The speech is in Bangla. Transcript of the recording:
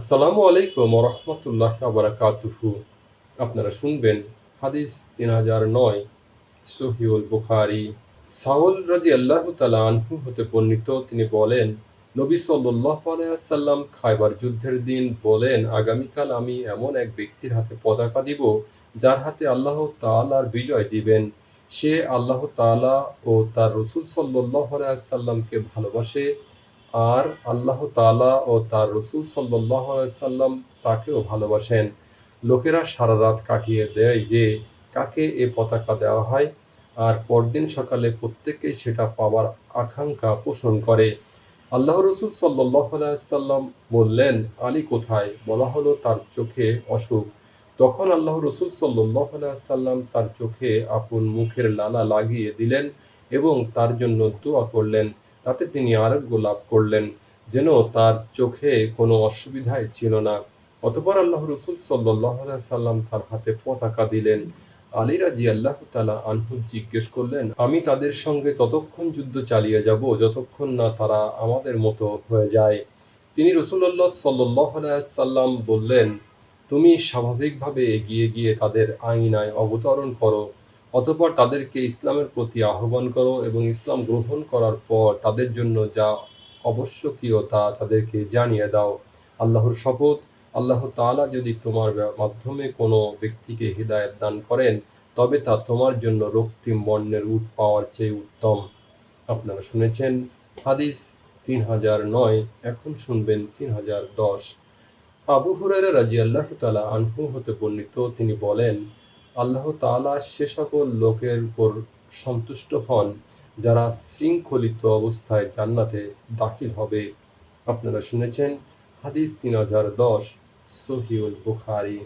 আসসালামু আলাইকুম রহমতুল্লাহ বারাকাতুহু। আপনারা শুনবেন হাদিস তিন হাজার নয় সহিউল বুখারি। সাউল রাজি আল্লাহ আনহু হতে বর্ণিত, তিনি বলেন, নবী সাল্লাহ আলাইসাল্লাম খাইবার যুদ্ধের দিন বলেন, আগামীকাল আমি এমন এক ব্যক্তির হাতে পতাকা দিব, যার হাতে আল্লাহ তালার বিজয় দিবেন। সে আল্লাহ তালা ও তার রসুল সাল্লাহ আলাইসাল্লামকে ভালোবাসে আর আল্লাহ তাআলা ও তার রসুল সাল্লাহ সাল্লাম তাকেও ভালোবাসেন। লোকেরা সারা রাত কাটিয়ে দেয় যে কাকে এ পতাকা দেওয়া হয় আর পরদিন সকালে প্রত্যেকেই সেটা পাওয়ার আকাঙ্ক্ষা পোষণ করে। আল্লাহ রসুল সাল্লাহ সাল্লাম বললেন, আলী কোথায়? বলা হলো, তার চোখে অসুখ। তখন আল্লাহ রসুল সাল্লাহ সাল্লাম তার চোখে আপন মুখের লালা লাগিয়ে দিলেন এবং তার জন্য দোয়া করলেন। তাতে তিনি আরোগ্য লাভ করলেন, যেন তার চোখে কোনো অসুবিধাই ছিল না। অতপর আল্লাহ রসুল সাল্লাম তার হাতে পতাকা দিলেন। আলী রাজি আল্লাহ তালা আনহু জিজ্ঞেস করলেন, আমি তাদের সঙ্গে ততক্ষণ যুদ্ধ চালিয়ে যাব যতক্ষণ না তারা আমাদের মতো হয়ে যায়? তিনি রসুল্লাহ সাল্লাহ সাল্লাম বললেন, তুমি স্বাভাবিকভাবে এগিয়ে গিয়ে তাদের আইনায় অবতরণ করো। অতঃপর তাদেরকে ইসলামের প্রতি আহ্বান করো এবং ইসলাম গ্রহণ করার পর তাদের জন্য যা আবশ্যকীয় তা তাদেরকে জানিয়ে দাও। আল্লাহর শপথ, আল্লাহ তাআলা যদি তোমার মাধ্যমে কোনো ব্যক্তিকে হৃদায়ত দান করেন, তবে তা তোমার জন্য রক্তিম বর্ণের উট পাওয়ার চেয়ে উত্তম। আপনারা শুনেছেন হাদিস তিন হাজার নয়, এখন শুনবেন তিন হাজার দশ। আবু হুরায়রা রাজি আল্লাহ তালা আনহু হতে বর্ণিত, তিনি বলেন আল্লাহ তালা সে সকল লোকের উপর সন্তুষ্ট হন, যারা শৃঙ্খলিত অবস্থায় জান্নাতে দাখিল হবে। আপনারা শুনেছেন হাদিস তিন হাজার দশ সহিউল বুখারি।